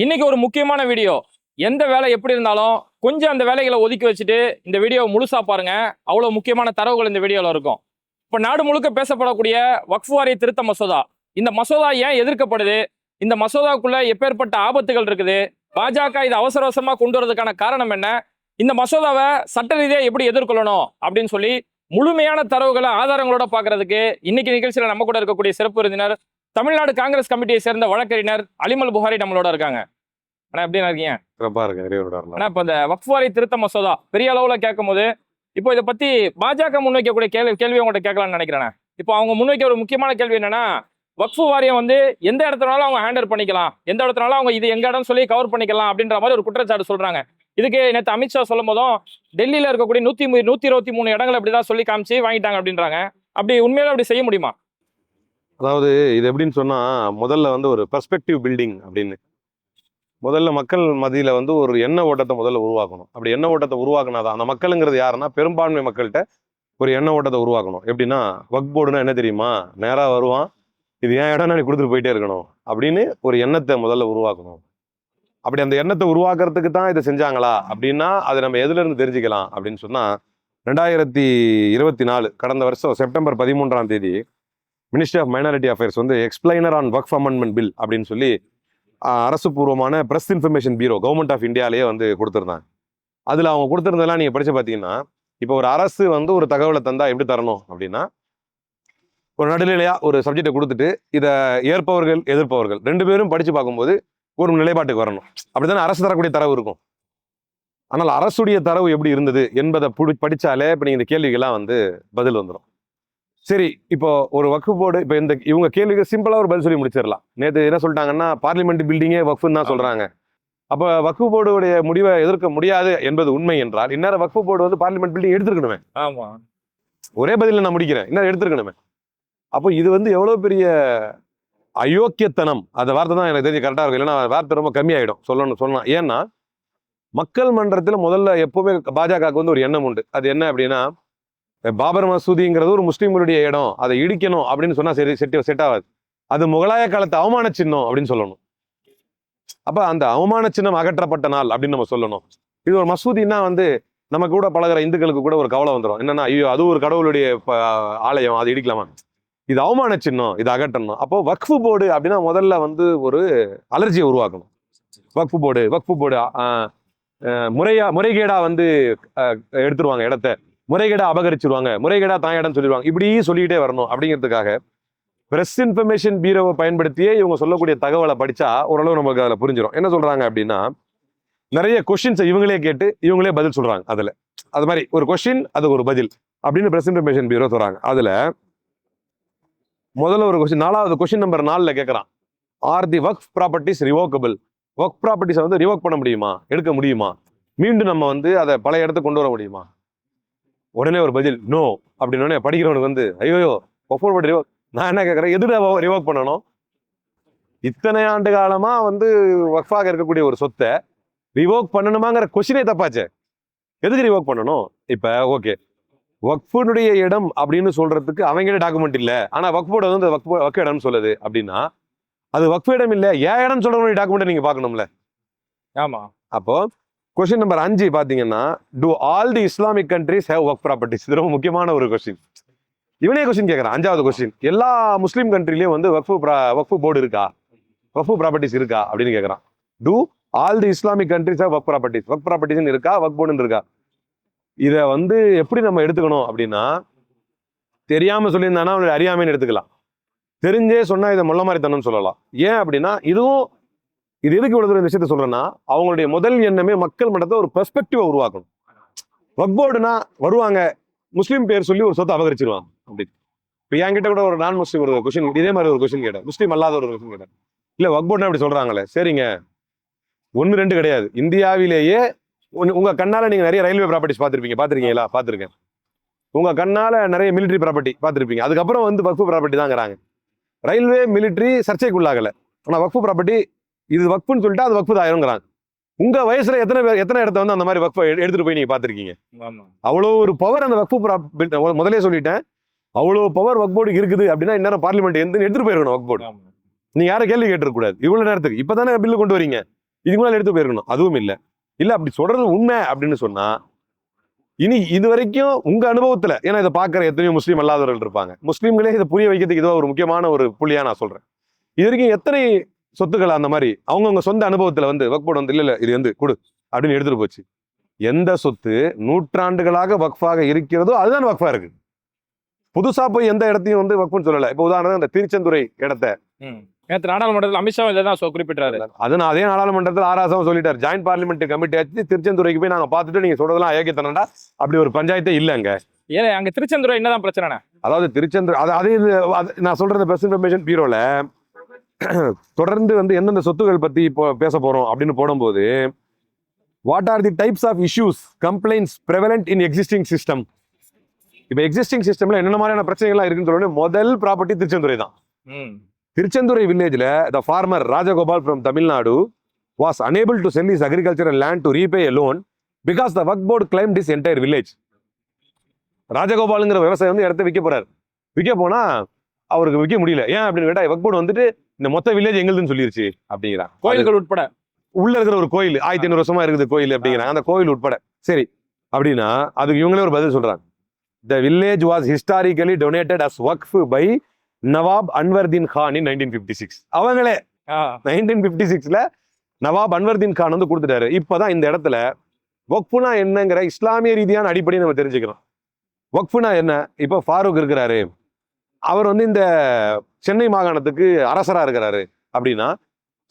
இன்னைக்கு ஒரு முக்கியமான வீடியோ. எந்த வேலை எப்படி இருந்தாலும் கொஞ்சம் அந்த வேலைகளை ஒதுக்கி வச்சுட்டு இந்த வீடியோ முழுசா பாருங்க. அவ்வளவு முக்கியமான தரவுகள் இந்த வீடியோல இருக்கும். இப்ப நாடு முழுக்க பேசப்படக்கூடிய வக்ஃப் வாரிய திருத்த மசோதா. இந்த மசோதா ஏன் எதிர்க்கப்படுது? இந்த மசோதாக்குள்ள எப்பேற்பட்ட ஆபத்துகள் இருக்குது? பாஜக இது அவசர அவசரமா கொண்டு வரதுக்கான காரணம் என்ன? இந்த மசோதாவை சட்ட ரீதியாக எப்படி எதிர்கொள்ளணும்? அப்படின்னு சொல்லி முழுமையான தரவுகளை ஆதாரங்களோட பார்க்கறதுக்கு இன்னைக்கு நிகழ்ச்சியில நம்ம கூட இருக்கக்கூடிய சிறப்பு விருந்தினர் தமிழ்நாடு காங்கிரஸ் கமிட்டியை சேர்ந்த வழக்கறிஞர் அலிமல் புகாரி நம்மளோட இருக்காங்க. அண்ணா எப்படி இருக்கீங்க? சிறப்பா இருக்கு. ஆனா இப்ப இந்த வக்ஃப் வாரி திருத்த மசோதா பெரிய அளவுல கேட்கும் போது இப்போ இதை பத்தி பாஜக முன்வைக்கக்கூடிய கேள்வி கேள்வி உங்கள்கிட்ட கேட்கலாம்னு நினைக்கிறேன் இப்போ அவங்க முன்வைக்க ஒரு முக்கியமான கேள்வி என்னன்னா வக்ஃப் வாரியம் வந்து எந்த இடத்துனாலும் அவங்க ஹேண்டல் பண்ணிக்கலாம். எந்த இடத்துனாலும் அவங்க இது எங்க இடம் சொல்லி கவர் பண்ணிக்கலாம் அப்படின்ற மாதிரி ஒரு குற்றச்சாட்டு சொல்றாங்க. இதுக்கு நேற்று அமித்ஷா சொல்லும் போதும் டெல்லியில இருக்கக்கூடிய நூத்தி நூத்தி இருபத்தி மூணு இடங்கள் அப்படிதான் சொல்லி காமிச்சு வாங்கிட்டாங்க அப்படின்றாங்க. அப்படி உண்மையில அப்படி செய்ய முடியுமா? அதாவது இது எப்படின்னு சொன்னால் முதல்ல வந்து ஒரு பெர்ஸ்பெக்டிவ் பில்டிங் அப்படின்னு. முதல்ல மக்கள் மதியில் வந்து ஒரு எண்ண ஓட்டத்தை முதல்ல உருவாக்கணும். அப்படி எண்ண ஓட்டத்தை உருவாக்குனாதான் அந்த மக்களுங்கிறது யாருன்னா பெரும்பான்மை மக்கள்கிட்ட ஒரு எண்ண ஓட்டத்தை உருவாக்கணும். எப்படின்னா வக் போர்டுனா என்ன தெரியுமா? நேராக வருவான் இது ஏன் இடம் நீ கொடுத்துட்டு போயிட்டே இருக்கணும்? அப்படின்னு ஒரு எண்ணத்தை முதல்ல உருவாக்கணும். அப்படி அந்த எண்ணத்தை உருவாக்குறதுக்கு தான் இதை செஞ்சாங்களா? அப்படின்னா அதை நம்ம எதுலேருந்து தெரிஞ்சுக்கலாம் அப்படின்னு சொன்னால் ரெண்டாயிரத்தி இருபத்தி நாலு கடந்த வருஷம் செப்டம்பர் பதிமூன்றாம் தேதி மினிஸ்ட்ரி ஆஃப் மைனாரிட்டி அஃபேர்ஸ் வந்து எக்ஸ்பிளைனர் ஆன் ஒர்க் அமெண்ட்மெண்ட் பில் அப்படின்னு சொல்லி அரசு பூர்வமான press information bureau government of இந்தியாலேயே வந்து கொடுத்துருந்தாங்க. அதில் அவங்க கொடுத்துருந்ததெல்லாம் நீங்கள் படித்து பார்த்தீங்கன்னா இப்போ ஒரு அரசு வந்து ஒரு தகவலை தந்தால் எப்படி தரணும் அப்படின்னா ஒரு நடுநிலையாக ஒரு சப்ஜெக்டை கொடுத்துட்டு இதை ஏற்பவர்கள் எதிர்ப்பவர்கள் ரெண்டு பேரும் படித்து பார்க்கும்போது ஒரு நிலைப்பாட்டுக்கு வரணும். அப்படி தானே அரசு தரக்கூடிய தரவு இருக்கும். ஆனால் அரசுடைய தரவு எப்படி இருந்தது என்பதை புடி படித்தாலே இப்போ நீங்கள் இந்த கேள்விக்கெல்லாம் வந்து பதில் வந்துடும் சரி இப்போ ஒரு வக்ஃபு போர்டு இப்போ இந்த இவங்க கேள்விக்கு சிம்பிளா ஒரு பதில் சொல்லி முடிச்சிடலாம். நேற்று என்ன சொல்லிட்டாங்கன்னா பார்லிமெண்ட் பில்டிங்கே வக்ஃபுன்னு தான் சொல்றாங்க. அப்போ வக்ஃபு போர்டுடைய முடிவை எதிர்க்க முடியாது என்பது உண்மை என்றால் இந்நேரம் வக்ஃபு போர்டு வந்து பார்லிமெண்ட் பில்டிங் எடுத்துருக்கணுமே. ஆமா. ஒரே பதில நான் முடிக்கிறேன். இன்னும் எடுத்துருக்கணுமே. அப்போ இது வந்து எவ்வளவு பெரிய அயோக்கியத்தனம்? அந்த வார்த்தை தான் எனக்கு தெரிஞ்சு கரெக்டாக இருக்கும். இல்லைன்னா வார்த்தை ரொம்ப கம்மியாயிடும். சொல்லணும் சொல்லலாம். ஏன்னா மக்கள் மன்றத்தில் முதல்ல எப்பவுமே பாஜகவுக்கு வந்து ஒரு எண்ணம் உண்டு. அது என்ன அப்படின்னா பாபர் மசூதிங்கிறது ஒரு முஸ்லீம்களுடைய இடம். அதை இடிக்கணும் அப்படின்னு சொன்னா சரி செட் செட் ஆகாது. அது முகலாய காலத்து அவமான சின்னம் அப்படின்னு சொல்லணும். அப்ப அந்த அவமான சின்னம் அகற்றப்பட்ட நாள் அப்படின்னு நம்ம சொல்லணும். இது ஒரு மசூதின்னா வந்து நம்ம கூட பழகுற இந்துக்களுக்கு கூட ஒரு கவலை வந்துடும் என்னன்னா ஐயோ அது ஒரு கடவுளுடைய ஆலயம் அது இடிக்கலாமா? இது அவமான சின்னம் இது அகற்றணும். அப்போ வக்ஃபு போர்டு அப்படின்னா முதல்ல வந்து ஒரு அலர்ஜியை உருவாக்கணும். வக்ஃபு போர்டு வக்ஃபு போர்டு முறையா முறைகேடா வந்து எடுத்துருவாங்க இடத்த. முறைகேடா அபகரிச்சிருவாங்க முறைகேடா தான் இடம் சொல்லிடுவாங்க இப்படி சொல்லிக்கிட்டே வரணும் அப்படிங்கிறதுக்காக பிரஸ் இன்ஃபர்மேஷன் பீரோவை பயன்படுத்தியே இவங்க சொல்லக்கூடிய தகவலை படிச்சா ஓரளவு நமக்கு அதில் புரிஞ்சிடும் என்ன சொல்றாங்க அப்படின்னா நிறைய கொஷின்ஸை இவங்களே கேட்டு இவங்களே பதில் சொல்றாங்க அதுல. அது மாதிரி ஒரு கொஷின் அது ஒரு பதில் அப்படின்னு பிரஸ் இன்ஃபர்மேஷன் பீரோ சொல்றாங்க. அதுல முதல்ல ஒரு கொஸ்டின் நாலாவது கொஸ்டின் நம்பர் நாலில் கேட்குறான் ஆர் தி ஒர்க் ப்ராப்பர்ட்டிஸ் ரிவோக்கபிள் ஒர்க் ப்ராப்பர்ட்டிஸை வந்து ரிவோக் பண்ண முடியுமா? எடுக்க முடியுமா? மீண்டும் நம்ம வந்து அதை பழைய இடத்துக்கு கொண்டு வர முடியுமா? உடனே ஒரு பதில் நோ அப்படின்னு படிக்கிறவனுக்கு வந்து ஐயோ ஒஃபோர் பட் ரிவோக் நான் என்ன கேட்குறேன் எது ரிவோக் பண்ணணும்? இத்தனை ஆண்டு காலமா வந்து ஒர்க்ஃபாக இருக்கக்கூடிய ஒரு சொத்தை ரிவோக் பண்ணணுமாங்கிற கொஸ்டினே தப்பாச்சே. எதுக்கு ரிவோக் பண்ணணும்? இப்ப ஓகே வக்ஃபுனுடைய இடம் அப்படின்னு சொல்றதுக்கு அவங்ககிட்ட டாக்குமெண்ட் இல்ல. ஆனா வக்ஃப் போர்டு வந்து வக்ஃப் வக்ஃப் இடம்னு சொல்லுது அப்படின்னா அது வக்ஃப் இடம் இல்ல. ஏன் இடம் சொல்றவங்களுடைய டாக்குமெண்ட் நீங்க பார்க்கணும்ல. ஆமா. அப்போ கொஸ்டின் நம்பர் அஞ்சு பார்த்தீங்கன்னா do all the Islamic countries have work properties இது ரொம்ப முக்கியமான ஒரு கொஸ்டின் இவனே கொஸ்டின் கேட்குறான் அஞ்சாவது கொஸ்டின் எல்லா முஸ்லீம் கண்ட்ரிலையும் வந்து வக்ஃபு வக்ஃபு போர்டு இருக்கா? வக்ஃபு ப்ராப்பர்ட்டிஸ் இருக்கா? அப்படின்னு கேட்குறான் to all the Islamic countries have ஒர்க் ப்ராப்பர்ட்டிஸ் ஒர்க் ப்ராப்பர்ட்டிஸ் இருக்கா? ஒர்க் போர்டுன்னு இருக்கா? இதை வந்து எப்படி நம்ம எடுத்துக்கணும் அப்படின்னா தெரியாமல் சொல்லியிருந்தானா அவனுடைய அறியாமைன்னு எடுத்துக்கலாம். தெரிஞ்சே சொன்னால் இதை முள்ள மாதிரி தரணும்னு சொல்லலாம். ஏன் அப்படின்னா இதுவும் இது எதுக்கு இவ்வளவு தூரம் இந்த விஷயத்த சொல்றேன்னா அவங்களுடைய முதல் எண்ணமே மக்கள் மட்டத்தை ஒரு பெர்ஸ்பெக்டிவை உருவாக்கணும். வக்போர்டுனா வருவாங்க. முஸ்லீம் பேர் சொல்லி ஒரு சொத்தை அபகரிச்சிருவாங்க. அப்படி. இப்போ என்கிட்ட கூட ஒரு நான் முஸ்லீம் ஒரு கொஸ்டின் இதே மாதிரி ஒரு கொஸ்டின் கேட்டேன். முஸ்லீம் அல்லாத ஒரு கொஸ்டின் கேட்டேன். இல்ல வக்போர்டுனா போர்டுனா இப்படி சொல்றாங்களே சரிங்க. ஒன்று ரெண்டு கிடையாது. இந்தியாவிலேயே உங்க- உங்க கண்ணால நீங்க நிறைய ரயில்வே ப்ராப்பர்ட்டிஸ் பார்த்திருப்பீங்க. பார்த்திருக்கீங்களா? பார்த்துருக்கேன். உங்க கண்ணால நிறைய மிலிட்டரி ப்ராப்பர்ட்டி பார்த்திருப்பீங்க. அதுக்கப்புறம் வந்து வக்ஃபு ப்ராப்பர்ட்டி தாங்கிறாங்க. ரயில்வே மிலிட்டரி சர்ச்சைக்குள்ளாகல. ஆனால் வக்ஃபு ப்ராப்பர்ட்டி இது வக்ஃபுன்னு சொல்லிட்டு அது வக்ஃபு தாயிரங்கிறாங்க உங்க வயசுல எத்தனை பேர் எத்தனை இடத்த வந்து அந்த மாதிரி வக்ஃபை எடுத்துட்டு போய் நீங்க பார்த்திருக்கீங்க? ஆமா. அவ்வளோ ஒரு பவர் அந்த வக்ஃபு முதலே சொல்லிட்டேன். அவ்வளோ பவர் வக் போர்டுக்கு இருக்குது அப்படின்னா இந்நேரம் பார்லிமெண்ட் எந்த எடுத்துட்டு போயிருக்கணும் வக் போர்டு நீங்க யாரும் கேள்வி கேட்டிருக்க கூடாது. இவ்வளவு நேரத்துக்கு. இப்பதானே பில்லு கொண்டு வரீங்க. இதுக்கு மேலே எடுத்து போயிருக்கணும். அதுவும் இல்லை. இல்லை அப்படி சொல்றது உண்மை அப்படின்னு சொன்னா இனி இது வரைக்கும் உங்க அனுபவத்துல ஏன்னா இதை பார்க்குற எத்தனையோ முஸ்லீம் அல்லாதவர்கள் இருப்பாங்க. முஸ்லீம்களே இதை புரிய வைக்கிறதுக்கு இதுவா ஒரு முக்கியமான ஒரு புள்ளியா நான் சொல்றேன். இது வரைக்கும் எத்தனை சொத்துக்கள் அந்த மாதிரி அவங்கவுங்க சொந்த அனுபவத்துல வந்து வக்போர்டு வந்து இல்ல இல்ல இது வந்து கொடு அப்படின்னு எடுத்துட்டு போச்சு. எந்த சொத்து நூற்றாண்டுகளாக வக்ஃபாக இருக்கிறதோ அதுதான் வக்ஃபா இருக்கு. புதுசா போய் எந்த இடத்தையும் வந்து வக்ஃபுன்னு சொல்லல. இப்போ உதாரணம் இந்த திருச்செந்துறை இடத்த. நேற்று நாடாளுமன்றத்தில் அமித்ஷா இதை தான் குறிப்பிட்டாரு அது நான் அதே நாடாளுமன்றத்தில் ஆராசம் சொல்லிட்டார். ஜாயின்ட் பார்லிமெண்ட் கமிட்டி ஆச்சு. திருச்செந்துறைக்கு போய் நாங்க பார்த்துட்டு நீங்க சொல்றதெல்லாம் அயோக்கியத்தனடா அப்படி ஒரு பஞ்சாயத்தே இல்லைங்க ஏன் அங்க திருச்செந்துறை என்னதான் பிரச்சனை அதாவது திருச்செந்தூர் அது அது நான் சொல்றது பெஸ்ட் இன்ஃபர்மேஷன் பீரோல தொடர்ந்து வந்து எந்தெந்த சொத்துக்கள் பத்தி இப்போ பேச போறோம் அப்படின்னு போடும்போது what are the types of issues complaints prevalent in existing system இப்போ எக்ஸிஸ்டிங் சிஸ்டம்ல என்னென்ன மாதிரியான பிரச்சனைகள்லாம் இருக்குன்னு சொல்லணும் முதல் ப்ராப்பர்ட்டி திருச்செந்துறை தான். ம். திருச்செந்துறை வில்லேஜ்ல the farmer Rajagopal from Tamil Nadu was unable to sell his agricultural land to repay a loan because the work board claim this entire village ராஜகோபாலுங்கிற விவசாயி வந்து இடத்த விற்க போறாரு. விற்க போனா அவருக்கு விற்க முடியல. ஏன் அப்படின்னு கேட்டா ஒர்க் போர்டு வந்துட்டு இந்த மொத்த வில்லேஜ் எங்களுதுன்னு சொல்லிருச்சு அப்படிங்கிறான். கோயில்கள் உட்பட. உள்ள இருக்கிற ஒரு கோயில் ஆயிரத்தி ஐநூறு வருஷமா இருக்குது கோயில் அப்படிங்கிறாங்க அந்த கோயில் உட்பட. சரி அப்படின்னா அதுக்கு இவங்களே ஒரு பதில் சொல்றாங்க. The village was historically donated as work by Nawab Anwaruddin Khan in nineteen fifty six அவங்களே நைன்டீன் ஃபிஃப்டி சிக்ஸ்ல நவாப் அன்வர்தீன் கான் வந்து கொடுத்துட்டாரு. இப்பதான் இந்த இடத்துல வக்ஃபுனா என்னங்கிற இஸ்லாமிய ரீதியான அடிப்படையை நம்ம தெரிஞ்சுக்கிறோம் வக்ஃபுனா என்ன? இப்போ ஃபாரூக் இருக்கிறாரு. அவர் வந்து இந்த சென்னை மாகாணத்துக்கு அரசரா இருக்கிறாரு அப்படின்னா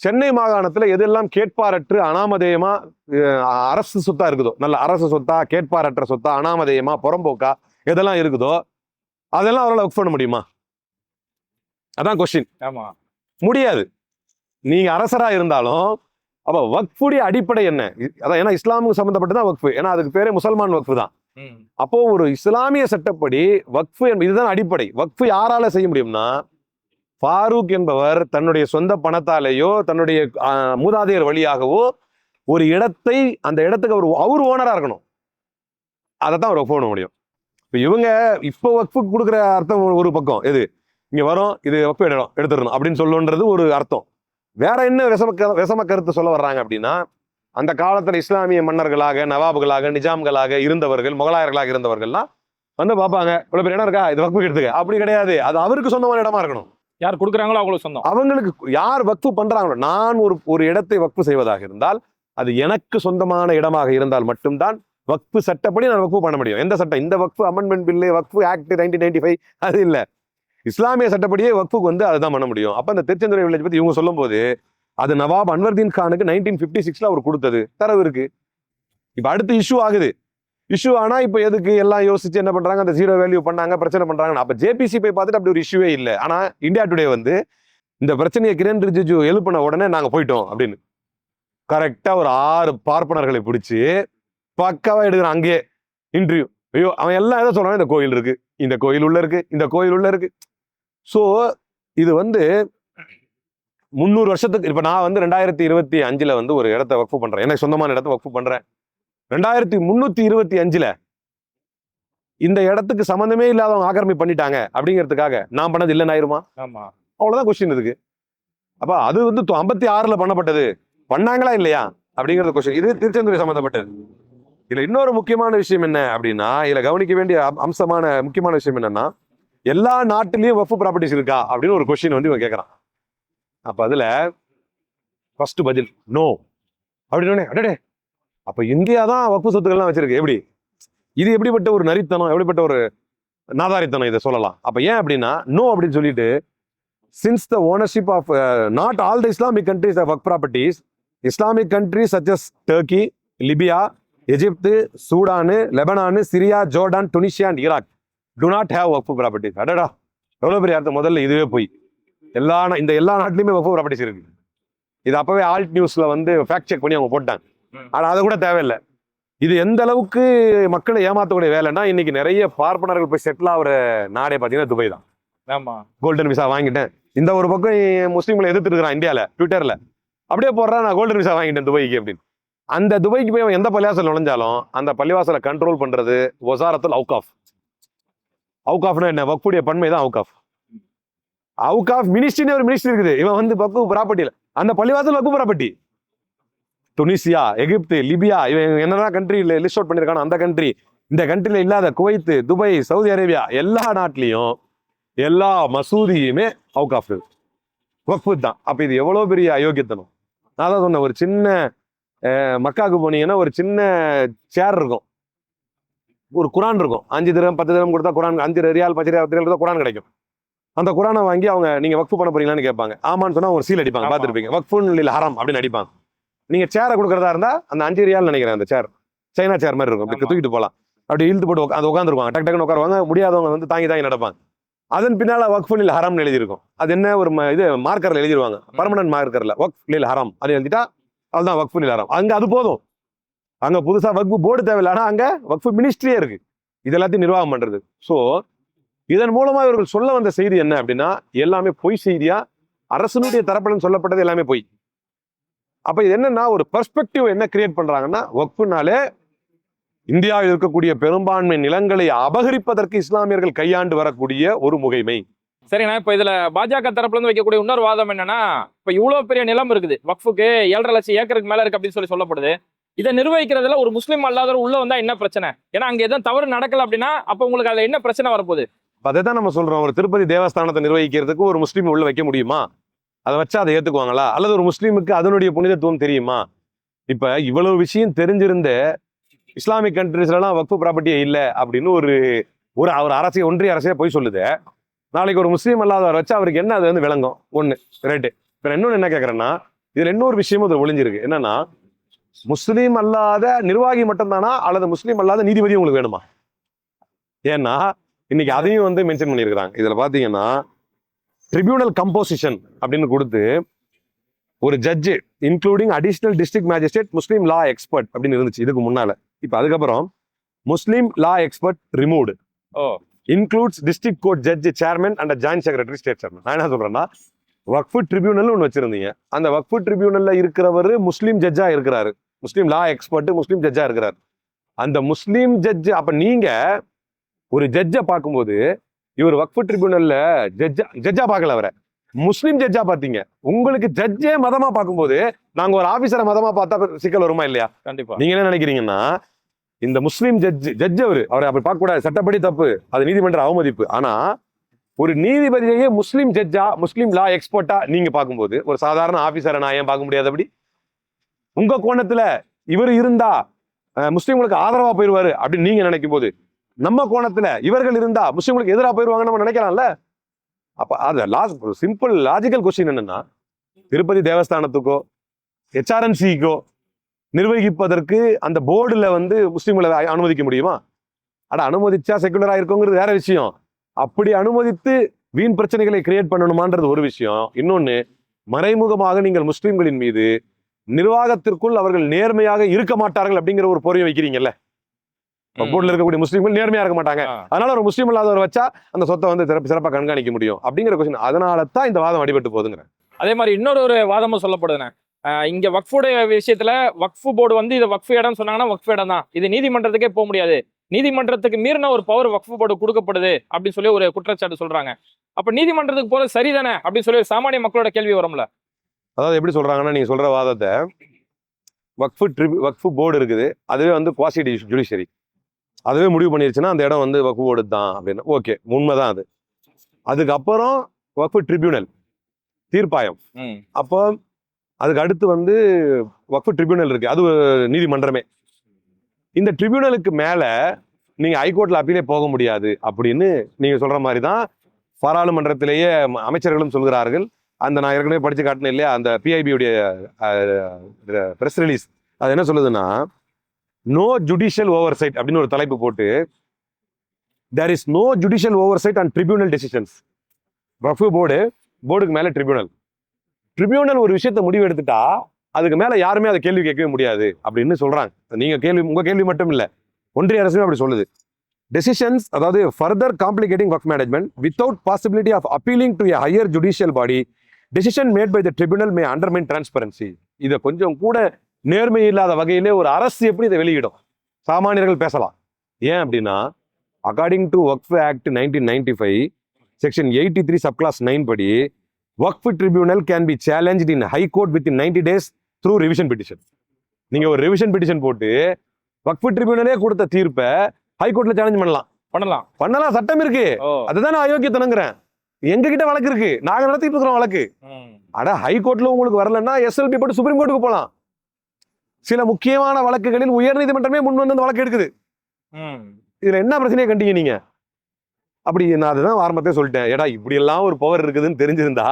சென்னை மாகாணத்துல எதெல்லாம் கேட்பாரற்று அனாமதேயமா அரசு சொத்தா இருக்குதோ நல்ல அரசு சொத்தா கேட்பாரற்ற சொத்தா அனாமதேயமா புறம்போக்கா எதெல்லாம் இருக்குதோ அதெல்லாம் அவரால் ஒர்க் பண்ண முடியுமா? அதான் கொஸ்டின் ஆமா. முடியாது. நீங்க அரசரா இருந்தாலும் அப்ப வக்ஃபுடைய அடிப்படை என்ன? அதான் ஏன்னா இஸ்லாமுக்கு சம்பந்தப்பட்டதான் வக்ஃபு ஏன்னா அதுக்கு பேரே முசல்மான் வக்ஃபு தான். அப்போ ஒரு இஸ்லாமிய சட்டப்படி வக்ஃபு என்பது இதுதான் அடிப்படை. வக்ஃபு யாரால செய்ய முடியும்னா ஃபாரூக் என்பவர் தன்னுடைய சொந்த பணத்தாலேயோ தன்னுடைய மூதாதையர் வழியாகவோ ஒரு இடத்தை அந்த இடத்துக்கு அவர் அவர் ஓனராக இருக்கணும். அதை தான் அவர் ஒர்க் பண்ண முடியும். இப்போ இவங்க இப்போ வக்ஃபுக்கு கொடுக்குற அர்த்தம் ஒரு- பக்கம். எது? இங்கே வரும் இது வக்ஃபு இடம் எடுத்துடணும் அப்படின்னு சொல்லுன்றது ஒரு அர்த்தம். வேற என்ன விஷம விஷம கருத்து சொல்ல வர்றாங்க அப்படின்னா அந்த காலத்துல இஸ்லாமிய மன்னர்களாக நவாபுகளாக நிஜாம்களாக இருந்தவர்கள் முகலாயர்களாக இருந்தவர்கள்லாம் வந்து பார்ப்பாங்க இவ்வளவு பேர் இடம் இருக்கா? இது வக்ஃபு எடுத்துக்க. அப்படி கிடையாது. அது அவருக்கு சொந்தமான இடமா இருக்கணும். யார் கொடுக்குறாங்களோ அவங்களுக்கு சொந்தம். அவங்களுக்கு யார் வக்ஃபு பண்றாங்களோ நான் ஒரு ஒரு இடத்தை வக்ஃபு செய்வதாக இருந்தால் அது எனக்கு சொந்தமான இடமாக இருந்தால் மட்டும்தான் வக்ஃபு சட்டப்படி நான் வக்ஃபு பண்ண முடியும். எந்த சட்டம்? இந்த Waqf amendment bill Waqf act nineteen ninety five அது இல்ல. இஸ்லாமிய சட்டப்படியே வக்ஃபுக்கு வந்து அதுதான் பண்ண முடியும். அப்ப அந்த திருச்செந்துறை வில்லேஜ் பத்தி இவங்க சொல்லும்போது அது நவாப் அன்வர்தீன் கானுக்கு நைன்டீன் ஃபிஃப்டி சிக்ஸில் அவர் கொடுத்தது. தரவு இருக்கு. இப்போ அடுத்து இஷ்யூ ஆகுது. இஷ்யூ ஆனால் இப்போ எதுக்கு எல்லாம் யோசிச்சு என்ன பண்ணுறாங்க அந்த ஜீரோ வேல்யூ பண்ணாங்க பிரச்சனை பண்ணுறாங்கன்னு அப்போ ஜேபிசி போய் பார்த்துட்டு அப்படி ஒரு இஷ்யூவே இல்லை. ஆனால் இந்தியா டுடே வந்து இந்த பிரச்சனையை கிரண் ரிஜிஜு எழுப்பின உடனே நாங்கள் போயிட்டோம் அப்படின்னு. கரெக்டாக ஒரு ஆறு பார்ப்பனர்களை பிடிச்சி பக்காவாக எடுக்கிறான் அங்கேயே இன்டர்வியூ ஐயோ அவன் எல்லாம் எதை சொல்கிறான் இந்த கோயில் இருக்குது இந்த கோயில் உள்ளே இருக்குது இந்த கோயில் உள்ளே இருக்குது ஸோ இது வந்து முந்நூறு வருஷத்துக்கு இப்ப நான் வந்து ரெண்டாயிரத்தி இருபத்தி அஞ்சுல வந்து ஒரு இடத்த வக்ஃபு பண்றேன். எனக்கு சொந்தமான இடத்த வக்ஃபு பண்றேன். ரெண்டாயிரத்தி முன்னூத்தி இருபத்தி அஞ்சுல இந்த இடத்துக்கு சம்மந்தமே இல்லாதவங்க ஆக்கிரமி பண்ணிட்டாங்க அப்படிங்கிறதுக்காக நான் பண்ணது இல்லைன்னு ஆயிருமா? ஆமா. அவ்வளவுதான் கொஸ்டின் இருக்கு அப்ப அது வந்து ஐம்பத்தி ஆறுல பண்ணப்பட்டது. பண்ணாங்களா இல்லையா? அப்படிங்கிறது கொஸ்டின் இது திருச்செந்துறை சம்பந்தப்பட்டது. இதுல இன்னொரு முக்கியமான விஷயம் என்ன அப்படின்னா இதுல கவனிக்க வேண்டிய அம்- அம்சமான முக்கியமான விஷயம் என்னன்னா எல்லா நாட்டிலயும் வஃபு ப்ராப்பர்ட்டிஸ் இருக்கா அப்படின்னு ஒரு கொஸ்டின் வந்து இவன் கேட்கறான் அப்போ அதில் ஃபஸ்ட்டு பதில் நோ அப்படின்னு அடடே அப்போ இந்தியா தான் வக்ஃபு சொத்துக்கள்லாம் வச்சுருக்கு எப்படி இது எப்படிப்பட்ட ஒரு நரித்தனம் எப்படிப்பட்ட ஒரு நாதாரித்தனம் இதை சொல்லலாம் அப்போ ஏன் அப்படின்னா நோ அப்படின்னு சொல்லிட்டு since the ownership of not all the Islamic countries of work properties Islamic countries சச்சஸ் Turkey Libya Egypt சூடானு Lebanon Syria Jordan Tunisia and Iraq to not have ஒர்க் ப்ராப்பர்ட்டிஸ் அடடா எவ்வளோ பெரிய அர்த்தம் முதல்ல இதுவே போய் எல்லா இந்த எல்லா நாட்டிலுமே work ப்ராப்பர்ட்டிஸ் இருக்கு. இது அப்பவே ஆல்ட் நியூஸ்ல வந்து ஃபேக்ட் செக் பண்ணி அவங்க போட்டாங்க. ஆனா அது கூட தேவையில்லை. இது எந்த அளவுக்கு மக்களை ஏமாத்தக்கூடிய வேலைன்னா இன்னைக்கு நிறைய பார்ப்பனர்கள் போய் செட்டில் ஆகுற நாடே பார்த்தீங்கன்னா துபாய் தான். ஆமா. கோல்டன் விசா வாங்கிட்டேன். இந்த ஒரு பக்கம் முஸ்லீம்களை எதிர்த்து இருக்கிறான் இந்தியாவில் ட்விட்டர்ல அப்படியே போடுறான் நான் கோல்டன் விசா வாங்கிட்டேன் துபாய்க்கு அப்படின்னு. அந்த துபாய்க்கு போய் அவன் எந்த பள்ளிவாசல் நுழைஞ்சாலும் அந்த பள்ளிவாசலை கண்ட்ரோல் பண்றது ஒசாரத்துல் அவுகாஃப் அவுகாஃப்னா என்ன? வக்ஃபுடைய பன்மை தான் அவுகாஃப் அவுக் ஆஃப் மினிஸ்ட்ரின்னு ஒரு மினிஸ்ட்ரி இருக்குது. இவன் வந்து பக்கு ப்ராப்பர்ட்டியில் அந்த பள்ளிவாசல் பக்கு ப்ராப்பர்ட்டி துனிசியா எகிப்து லிபியா இவன் என்னென்ன கண்ட்ரி லிஸ்ட் அவுட் பண்ணியிருக்கானோ அந்த கண்ட்ரி இந்த கண்ட்ரியில் இல்லாத குவைத்து துபாய் சவுதி அரேபியா எல்லா நாட்டிலையும் எல்லா மசூதியுமே அவுக் ஆஃப் வக்ஃபு தான். அப்போ இது எவ்வளோ பெரிய அயோக்கியத்தனம்? நான் தான் சொன்னேன் ஒரு சின்ன மக்காவுக்கு போனீங்கன்னா ஒரு சின்ன சேர் இருக்கும். ஒரு குரான் இருக்கும். அஞ்சு திரம் பத்து திரம் கொடுத்தா குரான் அஞ்சு ரியால் பத்து ரியால் பத்து ரியால் கொடுத்தா குரான் கிடைக்கும். அந்த குரானை வாங்கி அவங்க நீங்க வக்ஃபு பண்ண போறீங்களான்னு கேட்பாங்க. ஆமான்னு சொன்னா ஒரு சீல் அடிப்பாங்க. பார்த்துருப்பீங்க. வக்ஃபுன் லில் ஹராம் அப்படின்னு அடிப்பாங்க. நீங்க சேரை கொடுக்கறதா இருந்தா அந்த அஞ்சு ரியால் நினைக்கிறேன் அந்த சேர் சைனா சேர் மாதிரி இருக்கும். இப்படி. தூக்கிட்டு போகலாம் அப்படி இழுத்து போட்டு அது உட்காந்துருவாங்க டக் டக்குன்னு உட்காருவாங்க முடியாதவங்க வந்து தாங்கி தாங்கி நடப்பாங்க. அதன் பின்னால வக்ஃபுல் ஹராம்னு எழுதியிருக்கும். அது என்ன ஒரு இது மார்க்கர்ல எழுதிருவாங்க. பர்மனன்ட் மார்க்கர்ல வக்ஃப் ஹராம். அது எழுதிட்டா அதுதான் வக்ஃபுல் ஹராம். அங்க அது போதும். அங்க புதுசா வக்ஃபு போர்டு தேவையில்லை ஆனா அங்க வக்ஃபு மினிஸ்ட்ரியே இருக்கு. இது எல்லாத்தையும் நிர்வாகம் பண்றது. சோ இதன் மூலமா இவர்கள் சொல்ல வந்த செய்தி என்ன அப்படின்னா எல்லாமே பொய் செய்தியா? அரசனுடைய தரப்புலன்னு சொல்லப்பட்டது எல்லாமே பொய். அப்ப இது என்னன்னா ஒரு பெர்ஸ்பெக்டிவ் என்ன கிரியேட் பண்றாங்கன்னா வக்ஃபுனாலே இந்தியாவில் இருக்கக்கூடிய பெரும்பான்மை நிலங்களை அபகரிப்பதற்கு இஸ்லாமியர்கள் கையாண்டு வரக்கூடிய ஒரு முகைமை. சரிண்ணா இப்போ இதுல பாஜக தரப்புல இருந்து வைக்கக்கூடிய இன்னொரு வாதம் என்னன்னா இப்போ இவ்வளவு பெரிய நிலம் இருக்குது. வக்ஃபுக்கு ஏழரை லட்சம் ஏக்கருக்கு மேல இருக்கு அப்படின்னு சொல்லி சொல்லப்படுது. இதை நிர்வகிக்கிறதுல ஒரு முஸ்லீம் அல்லாதவர் உள்ள வந்தா என்ன பிரச்சனை? ஏன்னா அங்க எதுவும் தவறு நடக்கல அப்படின்னா அப்ப உங்களுக்கு அதுல என்ன பிரச்சனை வரப்போகுது? அதை தான் நம்ம சொல்றோம். ஒரு திருப்பதி தேவஸ்தானத்தை நிர்வகிக்கிறதுக்கு ஒரு முஸ்லீம் உள்ள வைக்க முடியுமா? அதை வச்சா அதை ஏத்துக்குவாங்களா? அல்லது ஒரு முஸ்லீமுக்கு அதனுடைய புனிதத்துவம் தெரியுமா? இப்ப இவ்வளவு விஷயம் தெரிஞ்சிருந்த இஸ்லாமிக் கண்ட்ரிஸ்லாம் வக்ஃபு ப்ராப்பர்ட்டியே இல்லை அப்படின்னு ஒரு ஒரு அவர் அரசியல் ஒன்றிய அரசே போய் சொல்லுது. நாளைக்கு ஒரு முஸ்லீம் அல்லாதவர் வச்சு அவருக்கு என்ன அது வந்து விளங்கும்? ஒன்று ரைட்டு இப்போ இன்னொன்று என்ன கேட்குறேன்னா இதில் இன்னொரு விஷயமும் அது ஒளிஞ்சிருக்கு. என்னன்னா முஸ்லீம் அல்லாத நிர்வாகி மட்டும்தானா? அல்லது முஸ்லீம் அல்லாத நீதிபதி உங்களுக்கு வேணுமா? ஏன்னா இன்னைக்கு அதையும் வந்து மென்ஷன் பண்ணியிருக்கிறாங்க. இதுல பாத்தீங்கன்னா ட்ரிபியூனல் கம்போசிஷன் அப்படின்னு கொடுத்து ஒரு judge including additional district magistrate Muslim law expert அப்படின்னு இருந்துச்சு. இதுக்கு முன்னால. இப்போ அதுக்கப்புறம் Muslim law expert removed oh. Includes district court judge chairman and joint secretary state chairman நான் என்ன சொல்றேன்னா வக்ஃபு ட்ரிபியூனல் ஒன்று வச்சிருந்தீங்க. அந்த வக்ஃபு ட்ரிபியூனல்ல இருக்கிறவர் முஸ்லீம் ஜட்ஜா இருக்கிறாரு. முஸ்லீம் லா எக்ஸ்பர்ட் முஸ்லீம் ஜட்ஜா இருக்கிறார். அந்த முஸ்லீம் ஜட்ஜ் அப்ப நீங்க ஒரு ஜட்ஜை பார்க்கும்போது இவர் வக்ஃபு ட்ரிபியூனல்ல ஜட்ஜா ஜட்ஜா பார்க்கல அவரை. முஸ்லீம் ஜட்ஜா பார்த்தீங்க. உங்களுக்கு ஜட்ஜே மதமா பார்க்கும்போது நாங்க ஒரு ஆபீசரை மதமா பார்த்தா சிக்கல் வருமா இல்லையா? கண்டிப்பா. நீங்க என்ன நினைக்கிறீங்கன்னா இந்த முஸ்லீம் ஜட்ஜ் ஜட்ஜ் அவரு அவரை அப்படி பார்க்க கூடாது. சட்டப்படி தப்பு. அது நீதிமன்ற அவமதிப்பு. ஆனா ஒரு நீதிபதியையே முஸ்லீம் ஜட்ஜா முஸ்லீம் லா எக்ஸ்பர்ட்டா நீங்க பார்க்கும்போது ஒரு சாதாரண ஆபீசரை நான் ஏன் பார்க்க முடியாது அப்படி உங்க கோணத்துல இவர் இருந்தா முஸ்லீம்களுக்கு ஆதரவா போயிருவாரு அப்படின்னு நீங்க நினைக்கும் போது நம்ம கோணத்துல இவர்கள் இருந்தா முஸ்லீம்களுக்கு எதிராக போயிருவாங்கன்னு நம்ம நினைக்கலாம்ல? அப்ப அது சிம்பிள் லாஜிக்கல் கொஸ்டின் என்னன்னா திருப்பதி தேவஸ்தானத்துக்கோ ஹெச்ஆர்என்சிக்கோ நிர்வகிப்பதற்கு அந்த போர்டுல வந்து முஸ்லீம்களை அனுமதிக்க முடியுமா? அட அனுமதிச்சா செகுலரா இருக்குங்கிறது வேற விஷயம். அப்படி அனுமதித்து வீண் பிரச்சனைகளை கிரியேட் பண்ணணுமான்றது ஒரு விஷயம். இன்னொன்னு மறைமுகமாக நீங்கள் முஸ்லீம்களின் மீது நிர்வாகத்திற்குள் அவர்கள் நேர்மையாக இருக்க மாட்டார்கள் அப்படிங்கிற ஒரு பொறியை வைக்கிறீங்கல்ல? போர்டில் இருக்கக்கூடிய முஸ்லீம்கள் நேர்மையா இருக்க மாட்டாங்க. அதனால ஒரு முஸ்லீம் இல்லாதவர் வச்சா அந்த சொத்தை வந்து சிறப்பு சிறப்பாக கண்காணிக்க முடியும். அப்படிங்கிற கொஸ்டின் அதனால தான் இந்த வாதம் அடிபட்டு போகுதுங்க அதே மாதிரி இன்னொரு ஒரு வாதமும் சொல்லப்படுதுண்ணே ஆஹ் இங்க வக்ஃபுடைய விஷயத்துல வக்ஃபு போர்டு வந்து இது வக்ஃபு இடம் சொன்னாங்கன்னா வக்ஃபு இடம் தான். இது நீதிமன்றத்துக்கே போக முடியாது. நீதிமன்றத்துக்கு மீறின ஒரு பவர் வக்ஃபு போர்டு கொடுக்கப்படுது அப்படின்னு சொல்லி ஒரு குற்றச்சாட்டு சொல்றாங்க. அப்ப நீதிமன்றத்துக்கு போறது சரிதானே அப்படின்னு சொல்லி சாமானிய மக்களோட கேள்வி வரும்ல. அதாவது எப்படி சொல்றாங்கன்னா நீங்க சொல்ற வாதத்தை வக்ஃபு ட்ரிபு வக்ஃபு போர்டு இருக்குது. அதுவே வந்து குவாசி ஜுடிஷியரி அதுவே முடிவு பண்ணிருச்சுன்னா அந்த இடம் வந்து போர்டு தான் அப்படின்னு. ஓகே உண்மைதான் அது. அதுக்கப்புறம் வக்ஃபு ட்ரிபியூனல் தீர்ப்பாயம். அப்போ அதுக்கு அடுத்து வந்து வக்ஃபு ட்ரிபியூனல் இருக்கு. அது நீதிமன்றமே. இந்த ட்ரிபியூனலுக்கு மேல நீங்க ஹைகோர்ட்ல அப்பீலே போக முடியாது அப்படின்னு நீங்க சொல்ற மாதிரி தான் பாராளுமன்றத்திலேயே அமைச்சர்களும் சொல்கிறார்கள். அந்த நான் ஏற்கனவே படிச்சு காட்டினேன் இல்லையா அந்த பிஐபி உடைய ப்ரெஸ் ரிலீஸ் அது என்ன சொல்லுதுன்னா நோ ஜுடிஷியல் ஓவர்சைட் அப்படின்னு ஒரு தலைப்பு போட்டு there is no judicial oversight and tribunal decisions Waqf board போர்டுக்கு மேலே ட்ரிபியூனல் ட்ரிபியூனல் ஒரு விஷயத்தை முடிவு எடுத்துட்டா அதுக்கு மேலே யாருமே அதை கேள்வி கேட்கவே முடியாது அப்படின்னு சொல்கிறாங்க நீங்கள் கேள்வி உங்கள் கேள்வி மட்டும் இல்லை ஒன்றிய அரசுமே அப்படி சொல்லுது. டெசிஷன்ஸ் அதாவது further complicating work management without possibility of appealing to a higher judicial body decision made by the tribunal may undermine transparency இதை கொஞ்சம் கூட நேர்மை இல்லாத வகையிலே ஒரு அரசு எப்படி இதை வெளியிடும்? சாமானியர்கள் பேசலாம். ஏன் அப்படின்னா according to work act nineteen ninety five section eighty three subclause nine படி work tribunal can be challenge in high court with in ninety days through revision petition நீங்க ஒரு ரிவிஷன் பெட்டிஷன் போட்டு வக்ஃபு ட்ரிபியூனலே கொடுத்த தீர்ப்பை ஹைகோர்ட்ல சேலஞ்ச் பண்ணலாம். பண்ணலாம். பண்ணலாம் சட்டம் இருக்கு. அதுதான் நான் அயோக்கியத்தனங்கிறேன். எங்க கிட்ட வழக்கு இருக்கு. நாங்க நடத்திட்டு இருக்கிறோம் வழக்கு. அட ஹைகோர்ட்ல உங்களுக்கு வரலன்னா எஸ்எல்பி போட்டு சுப்ரீம் கோர்ட்டுக்கு போலாம். சில முக்கியமான வழக்குகளில் உயர்நீதிமன்றமே முன் வந்து அந்த வழக்கு எடுக்குது. இதுல என்ன பிரச்சனையை கண்டீங்க நீங்க? அப்படி நான் அதுதான் ஆரம்பத்தே சொல்லிட்டேன். ஏடா இப்படி எல்லாம் ஒரு பவர் இருக்குதுன்னு தெரிஞ்சிருந்தா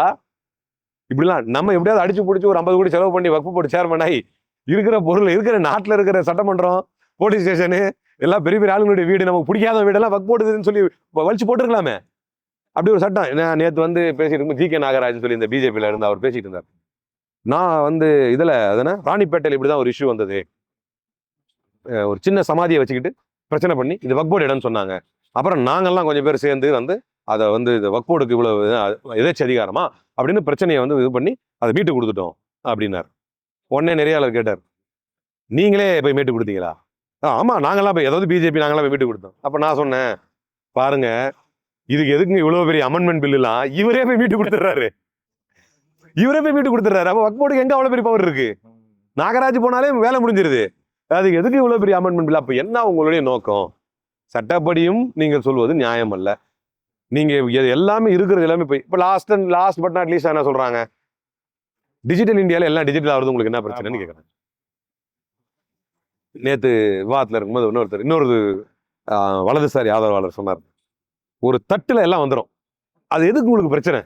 இப்படிலாம் நம்ம எப்படியாவது அடிச்சு பிடிச்சி ஒரு ஐம்பது கோடி செலவு பண்ணி வக்ஃபு போட்டு சேர்மன் ஆகி இருக்கிற பொருள் இருக்கிற நாட்டுல இருக்கிற சட்டமன்றம் போலீஸ் ஸ்டேஷனு எல்லாம் பெரிய பெரிய ஆளுங்களுடைய வீடு நமக்கு பிடிக்காத வீடெல்லாம் வக் போடுதுன்னு சொல்லி வலிச்சு போட்டுருக்கலாமே. அப்படி ஒரு சட்டம். நான் நேத்து வந்து பேசிட்டு இருக்கும் ஜி கே நாகராஜன் சொல்லி இந்த பிஜேபியில இருந்து அவர் பேசிட்டு இருந்தார். நான் வந்து இதில் அதனால் ராணிப்பேட்டையில் இப்படி தான் ஒரு இஷ்யூ வந்தது. ஒரு சின்ன சமாதியை வச்சுக்கிட்டு பிரச்சனை பண்ணி இது வக்போர்டு இடம்னு சொன்னாங்க. அப்புறம் நாங்கள்லாம் கொஞ்சம் பேர் சேர்ந்து வந்து அதை வந்து இந்த வக்போர்டுக்கு இவ்வளோ எதாச்சும் அதிகாரமா அப்படின்னு பிரச்சனையை வந்து இது பண்ணி அதை மீட்டு கொடுத்துட்டோம் அப்படின்னார். உடனே நிறையாளர் கேட்டார் நீங்களே போய் மீட்டு கொடுத்தீங்களா? "ஆ, நாங்களாம் போய் ஏதாவது பிஜேபி நாங்களாம் போய் மீட்டு கொடுத்தோம். அப்போ நான் சொன்னேன் பாருங்க இதுக்கு எதுக்குங்க இவ்வளோ பெரிய அமெண்ட்மெண்ட் பில்லுலாம் இவரே போய் மீட்டு கொடுத்துட்றாரு. இவரே போய் மீட்டு கொடுத்துட்றாரு. அப்போ வக்போர்டுக்கு எங்க அவ்வளவு பெரிய பவர் இருக்கு? நாகராஜ் போனாலே வேலை முடிஞ்சிருது. அதுக்கு எதுக்கு இவ்வளவு பெரிய அமெண்ட்மெண்ட் பில் அப்ப என்ன உங்களுடைய நோக்கம்? சட்டப்படியும் நீங்கள் சொல்வது நியாயம் அல்ல. நீங்க எ- எல்லாமே இருக்கிறது எல்லாமே போய் இப்போ last and last but not least என்ன சொல்றாங்க? டிஜிட்டல் இந்தியால எல்லாம் டிஜிட்டல் ஆகுறது உங்களுக்கு என்ன பிரச்சனைன்னு. கேட்குறேன் நேத்து விவாதத்துல இருக்கும்போது இன்னொருத்தர் இன்னொரு வலதுசாரி ஆதரவாளர் சொன்னார். ஒரு தட்டுல எல்லாம் வந்துடும் அது எதுக்கு உங்களுக்கு பிரச்சனை?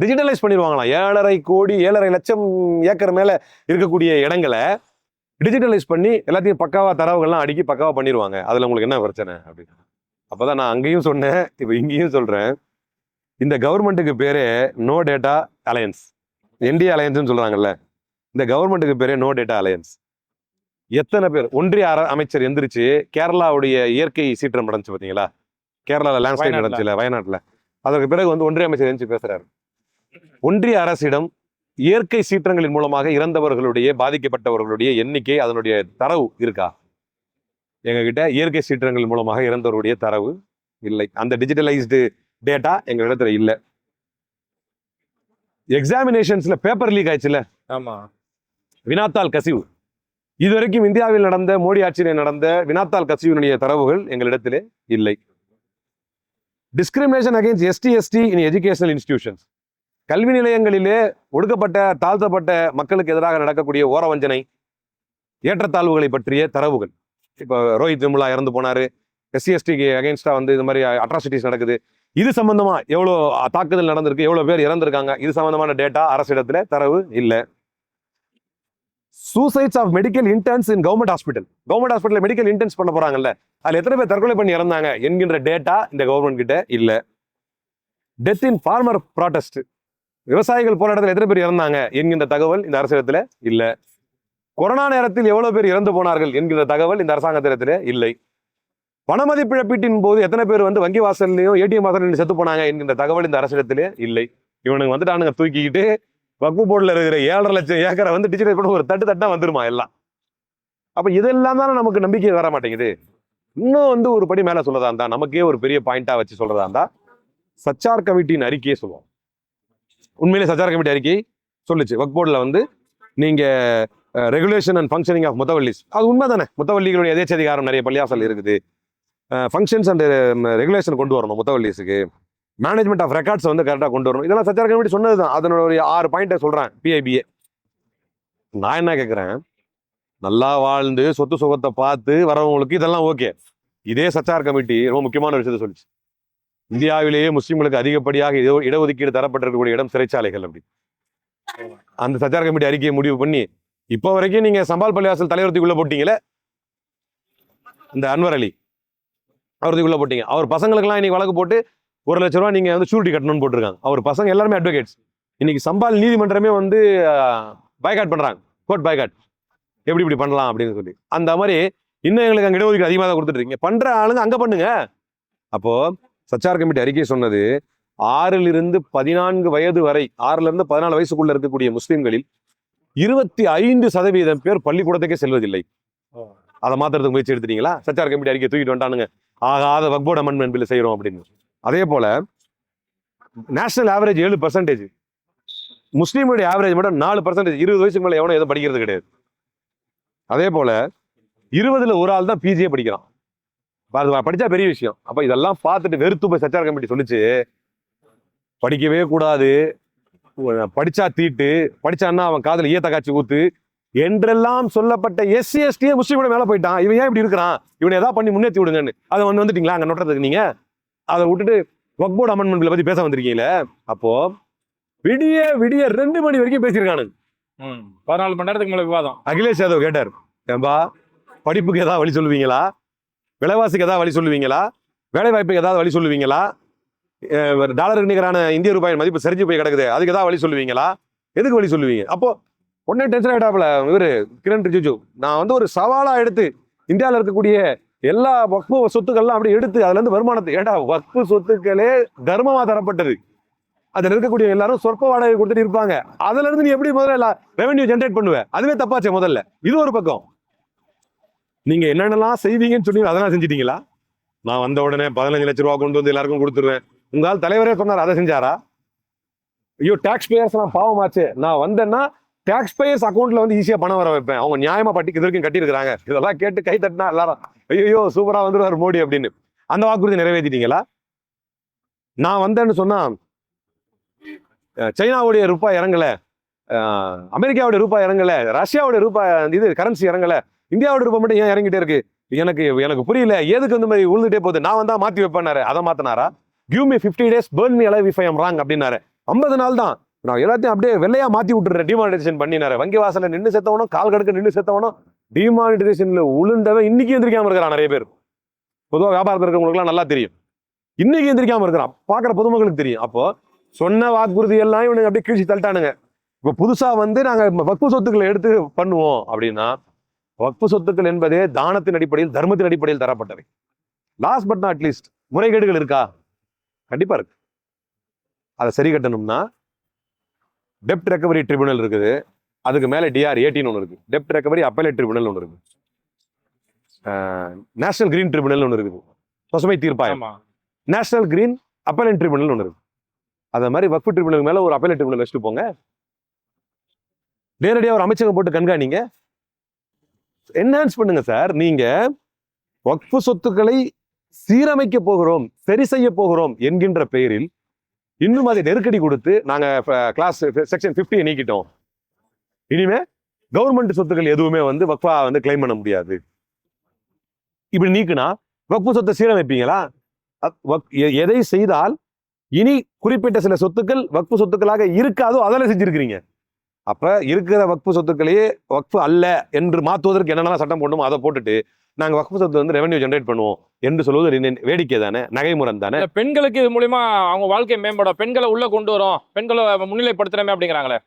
டிஜிட்டலைஸ் பண்ணிடுவாங்களாம். ஏழரை கோடி ஏழரை லட்சம் ஏக்கர் மேல இருக்கக்கூடிய இடங்களை டிஜிட்டலைஸ் பண்ணி எல்லாத்தையும் பக்காவா தரவுகள்லாம் அடுக்கி பக்காவா பண்ணிடுவாங்க. அதுல உங்களுக்கு என்ன பிரச்சனை அப்படின்னு. அப்பதான் நான் அங்கேயும் சொன்னேன் இப்போ இங்கேயும் சொல்றேன். இந்த கவர்மெண்ட்டுக்கு பேரே நோ டேட்டா அலையன்ஸ் என்டிஏ அலையன்ஸ்னு சொல்றாங்கல்ல. இந்த கவர்மெண்ட்டுக்கு பேரே நோ டேட்டா அலையன்ஸ் எத்தனை பேர் ஒன்றிய அர அமைச்சர் எந்திரிச்சு கேரளாவுடைய இயற்கை சீற்றம் நடந்துச்சு பாத்தீங்களா? கேரளால லேண்ட்ஸ்லைட். நடந்துச்சுல வயநாட்டுல. அதற்கு பிறகு வந்து ஒன்றிய அமைச்சர் எந்திரிச்சு பேசுறாரு. ஒன்றிய அரசிடம் இயற்கை சீற்றங்களின் மூலமாக இறந்தவர்களுடைய பாதிக்கப்பட்டவர்களுடைய எண்ணிக்கை அதனுடைய தரவு இருக்கா? எங்ககிட்ட இயற்கை சீற்றங்கள் மூலமாக இறந்தவருடைய தரவு இல்லை. அந்த டிஜிட்டலைஸ்டு டேட்டா எங்க இடத்துல இல்லை. எக்ஸாமினேஷன்ஸ்ல பேப்பர் லீக் ஆயிடுச்சுல. ஆமா. வினாத்தாள் கசிவு. இதுவரைக்கும் இந்தியாவில் நடந்த மோடி ஆட்சியில் நடந்த வினாத்தாள் கசிவினுடைய தரவுகள் எங்களிடத்திலே இல்லை. Discrimination against ST ST in educational institutions கல்வி நிலையங்களிலே ஒடுக்கப்பட்ட தாழ்த்தப்பட்ட மக்களுக்கு எதிராக நடக்கக்கூடிய ஓரவஞ்சனை ஏற்றத்தாழ்வுகளை பற்றிய தரவுகள். இப்போ ரோஹித் விமுலா இறந்து போனாரு. எஸ்சிஎஸ்டிக்கு எஸ்டிக்கு வந்து இது மாதிரி அட்ராசிட்டிஸ் நடக்குது. இது சம்பந்தமா எவ்வளோ தாக்குதல் நடந்திருக்கு எவ்வளோ பேர் இறந்திருக்காங்க இது சம்பந்தமான டேட்டா அரசிடத்துல தரவு இல்லை. Suicides of medical interns in government hospital government hospital medical interns பண்ண போறாங்கல்ல. அதில் எத்தனை பேர் தற்கொலை பண்ணி இறந்தாங்க என்கின்ற டேட்டா இந்த கவர்மெண்ட் கிட்ட இல்லை. டெத் இன் ஃபார்மர் ப்ராட்டஸ்ட் விவசாயிகள் போராட்டத்தில் எத்தனை பேர் இறந்தாங்க என்கின்ற தகவல் இந்த அரசிடத்துல இல்ல. கொரோனா நேரத்தில் எவ்வளவு பேர் இறந்து போனார்கள் என்கின்ற தகவல் இந்த அரசாங்கத்திடத்தில் இல்லை. பணமதிப்பிழப்பீட்டின் போது எத்தனை பேர் வந்து வங்கி வாசல்லையும் ஏடிஎம் வாசல்லையும் செத்து போனாங்க என்கிற தகவல் இந்த அரசிடத்திலே இல்லை. இவனுக்கு வந்துட்டானுங்க தூக்கிக்கிட்டு வக்பு போர்டில் இருக்கிற ஏழரை லட்சம் ஏக்கரை வந்து டிஜிட்டல் பண்ண ஒரு தட்டு தட்டாக வந்துருமா எல்லாம். அப்போ இதெல்லாம் தானே நமக்கு நம்பிக்கை வர மாட்டேங்குது. இன்னும் வந்து ஒரு படி மேல சொல்லதா இருந்தா நமக்கே ஒரு பெரிய பாயிண்டா வச்சு சொல்றதா இருந்தா சச்சார் கமிட்டியின் அறிக்கையை சொல்லுவோம். உண்மையிலே சச்சார கமிட்டி அறிக்கை சொல்லுச்சு. ஒர்க் போர்டில் வந்து நீங்கள் ரெகுலேஷன் அண்ட் ஃபங்க்ஷனிங் ஆஃப் முத்தவல்லிஸ். அது உண்மை தானே முத்தவல்லிகளுடைய எதேச்சதிகாரம் நிறைய பள்ளியாசல் இருக்குது. ஃபங்க்ஷன்ஸ் அண்ட் ரெகுலேஷன் கொண்டு வரணும் முத்தவல்லிஸுக்கு. மேனேஜ்மெண்ட் ஆஃப் ரெக்கார்ட்ஸ் வந்து கரெக்டாக கொண்டு வரணும். இதெல்லாம் சச்சார கமிட்டி சொன்னது தான் அதனோட ஒரு ஆறு பாயிண்ட்டை சொல்கிறேன் பிஐபிஏ நான் என்ன கேட்குறேன் நல்லா வாழ்ந்து சொத்து சுகத்தை பார்த்து வரவங்களுக்கு இதெல்லாம் ஓகே இதே சச்சார் கமிட்டி ரொம்ப முக்கியமான விஷயத்த விஷயத்தை சொல்லிச்சு. இந்தியாவிலேயே முஸ்லீம்களுக்கு அதிகப்படியாக இட- இடஒதுக்கீடு தரப்பட்டிருக்கக்கூடிய இடம் சிறைச்சாலைகள் அப்படி. அந்த சச்சார் கமிட்டி அறிக்கையை முடிவு பண்ணி இப்போ வரைக்கும் நீங்க சம்பால் பள்ளிவாசல் தலைவரத்துக்குள்ள போட்டீங்களே இந்த அன்வர் அலி. அவரத்துக்குள்ள போட்டீங்க. அவர் பசங்களுக்கெல்லாம் இன்னைக்கு வழக்கு போட்டு ஒரு லட்ச ரூபா நீங்க வந்து ஷூரிட்டி கட்டணும்னு போட்டிருக்காங்க. அவர் பசங்க எல்லாருமே அட்வொகேட்ஸ் இன்னைக்கு சம்பால் நீதிமன்றமே வந்து பைகாட் பண்றாங்க. கோர்ட் பைகாட் எப்படி இப்படி பண்ணலாம் அப்படின்னு சொல்லி. அந்த மாதிரி இன்னும் எங்களுக்கு அங்கே இடஒதுக்கீடு அதிகமாக தான் கொடுத்துட்டு இருக்கீங்க. பண்ற ஆளுங்க அங்க பண்ணுங்க. அப்போ சச்சார் கமிட்டி அறிக்கை சொன்னது ஆறிலிருந்து பதினான்கு வயது வரை ஆறுல இருந்து பதினாலு வயசுக்குள்ள இருக்கக்கூடிய முஸ்லிம்களில் இருபத்தி ஐந்து சதவீதம் பேர் பள்ளிக்கூடத்துக்கே செல்வதில்லை. அதை மாத்துறதுக்கு முயற்சி எடுத்துட்டீங்களா? சச்சார் கமிட்டி அறிக்கை தூக்கிட்டு வந்துட்டானுங்க. ஆகாத வக்போர்ட் அமெண்ட்மெண்ட் பில் செய்யறோம் அப்படின்னு. அதே போல நேஷனல் ஆவரேஜ் ஏழு பர்சன்டேஜ் முஸ்லீமுடைய ஆவரேஜ் மட்டும் நாலு பர்சன்டேஜ் இருபது வயசுக்கு மேல எவனும் எதுவும் படிக்கிறது கிடையாது. அதே போல இருபதுல ஒரு ஆள் தான் பிஜியே படிக்கிறான். அது படிச்சா பெரிய விஷயம். அப்ப இதெல்லாம் பார்த்துட்டு வெறுத்து போய் சச்சார் கமிட்டி சொல்லிச்சு படிக்கவே கூடாது. படிச்சா தீட்டு படிச்சான்னா அவன் காதுல ஈயத்த காய்ச்சி ஊத்து. என்றெல்லாம் சொல்லப்பட்ட எஸ்சி எஸ்டியே முஸ்லீமோட மேல போயிட்டான். இவன் ஏன் இப்படி இருக்கிறான்? இவனை ஏதாவது பண்ணி முன்னேற்றி விடுங்கன்னு. அதை வந்து வந்துட்டீங்களா? அங்க நோட்டுறதுக்கு நீங்க? அதை விட்டுட்டு வக்போர்டு அமெண்ட்மெண்ட்ல பத்தி பேச வந்திருக்கீங்களே? அப்போ விடிய விடிய ரெண்டு மணி வரைக்கும் பேசியிருக்கானுங்க ம் பதினாலு மணி நேரத்துக்கு மேல விவாதம். அகிலேஷ் யாதவ் கேட்டார் ஏம்பா படிப்புக்கு ஏதாவது வழி சொல்லுவீங்களா? விலைவாசிக்கு ஏதாவது வழி சொல்லுவீங்களா? வேலை வாய்ப்புக்கு ஏதாவது வழி சொல்லுவீங்களா? டாலருக்கு நிகரான இந்திய ரூபாயின் மதிப்பு சரிஞ்சு போய் கிடக்குது. அதுக்கு ஏதாவது வழி சொல்லுவீங்களா? எதுக்கு வழி சொல்லுவீங்க? அப்போ உடனே டென்ஷன் ஆகிட்டாப்புல இவரு கிரண் ரிஜிஜு. நான் வந்து ஒரு சவாலாக எடுத்து இந்தியாவில் இருக்கக்கூடிய எல்லா வக்ஃபு சொத்துக்கள்லாம் அப்படி எடுத்து அதுலேருந்து வருமானத்தை ஏடா வக்ஃபு சொத்துக்களே தர்மமாக தரப்பட்டது. அதில் இருக்கக்கூடிய எல்லாரும் சொற்ப வாடகை கொடுத்துட்டு இருப்பாங்க. அதுலேருந்து நீ எப்படி முதல்ல ரெவென்யூ ஜென்ரேட் பண்ணுவேன் அதுவே தப்பாச்சே முதல்ல. இது ஒரு பக்கம். நீங்க என்னென்னலாம் செய்வீங்கன்னு சொல்லி அதெல்லாம் செஞ்சிட்டீங்களா? நான் வந்த உடனே பதினஞ்சு லட்ச ரூபா கொண்டு வந்து எல்லாருக்கும் கொடுத்துருவேன் உங்களால் தலைவரே சொன்னார் அதை செஞ்சாரா? ஐயோ டேக்ஸ் பேயர்ஸ் நான் பாவமாச்சு. நான் வந்தேன்னா டேக்ஸ் பேயர்ஸ் அக்கௌண்ட்ல வந்து ஈஸியாக பணம் வர வைப்பேன். அவங்க நியாயமா பட்டி இது வரைக்கும் கட்டியிருக்கிறாங்க. இதெல்லாம் கேட்டு கை தட்டினா எல்லாரும் ஐயோ சூப்பராக வந்துருவார் மோடி அப்படின்னு. அந்த வாக்குறுதி நிறைவேற்றிட்டீங்களா? நான் வந்தேன்னு சொன்னா சைனாவுடைய ரூபாய் இறங்கல அமெரிக்காவுடைய ரூபாய் இறங்கல ரஷ்யாவுடைய ரூபாய் இது கரன்சி இறங்கல. இந்தியாவோட ரூபாய் மட்டும் ஏன் இறங்கிட்டே இருக்கு? எனக்கு எனக்கு புரியல. எதுக்கு இந்த மாதிரி உழுந்துட்டே போகுது? நான் வந்தா மாத்தி வைப்பேனாரு அதை மாத்தினாரா? Give me fifty days burn me alive if I am wrong அப்படின்னாரு. ஐம்பது நாள் தான். நான் எல்லாத்தையும் அப்படியே வெள்ளையா மாத்தி விட்டுறேன் டிமானிட்டேஷன் பண்ணினாரு. வங்கி வாசல்ல நின்று செத்தவனும் கால் கடுக்க நின்று செத்தவனும் டிமானிட்டேஷன்ல உளுந்தவன் இன்னைக்கு எந்திரிக்காம இருக்கிறான் நிறைய பேர். பொதுவாக வியாபாரத்தில் இருக்கிறவங்களுக்குலாம் நல்லா தெரியும். இன்னைக்கு எந்திரிக்காம இருக்கிறான். பார்க்குற பொதுமக்களுக்கு தெரியும். அப்போ சொன்ன வாக்குறுதி எல்லாம் இவனுக்கு அப்படியே கீழ்ச்சி தள்ளிட்டானுங்க. இப்போ புதுசாக வந்து நாங்கள் வக்கு சொத்துக்களை எடுத்து பண்ணுவோம் அப்படின்னா வக்பு சொத்துக்கள் என்பதே தானத்தின் அடிப்படையில் தர்மத்தின் அடிப்படையில் தரப்பட்டவை. லாஸ்ட் பட் நாட் லீஸ்ட் முறைகேடுகள் இருக்கா? கண்டிப்பா இருக்கு. அதை சரி கட்டணும்னா டெப்ட் ரெக்கவரி ட்ரிபுனல் இருக்குது. அதுக்கு மேல டிஆர் ஏட்டின்னு ஒன்று இருக்கு. டெப்ட் ரெக்கவரி அப்பலேட் ட்ரிபுனல் ஒன்று இருக்கு. நேஷனல் கிரீன் ட்ரிபுனல் ஒன்று இருக்குது. பசுமை தீர்ப்பாயம். நேஷனல் கிரீன் அப்பலேட் ட்ரிபுனல் ஒன்று இருக்கு. அது மாதிரி வக்ஃபு ட்ரிபுனல் மேல ஒரு அப்பலேட் ட்ரிபுனல் வச்சுட்டு போங்க. நேரடியாக ஒரு அமைச்சகம் போட்டு கண்காணிங்க. என்ஹான்ஸ் பண்ணுங்க சார் நீங்க வக்ஃபு சொத்துக்களை சீரமைக்க போகிறோம் சரி செய்ய போகிறோம் என்கின்ற பெயரில் இன்னும் அதை நெருக்கடி கொடுத்து நாங்க கிளாஸ் செக்ஷன் 50 நீக்கிட்டோம். இனிமே கவர்மெண்ட் சொத்துக்கள் எதுவுமே வந்து வக்ஃபா வந்து கிளைம் பண்ண முடியாது. இப்படி நீக்குனா வக்ஃபு சொத்தை சீரமைப்பீங்களா? வக்- எ- எதை செய்தால் இனி குறிப்பிட்ட சில சொத்துக்கள் வக்ஃபு சொத்துக்களாக இருக்காதோ அதெல்லாம் செஞ்சிருக்கிறீங்க. அப்ப இருக்கிற வக்ஃபு சொத்துக்களையே வக்ஃபு அல்ல என்று மாற்றுவதற்கு என்னென்ன சட்டம் போடணுமோ அதை போட்டுட்டு நாங்க வக்ஃபு சொத்து வந்து ரெவென்யூ ஜென்ரேட் பண்ணுவோம் என்று சொல்வது வேடிக்கை தானே நகைமுறம் தானே? பெண்களுக்கு இது மூலியமா அவங்க வாழ்க்கை மேம்படும். பெண்களை உள்ள கொண்டு வரும். பெண்களை முன்னிலைப்படுத்துறமே அப்படிங்கிறாங்களே.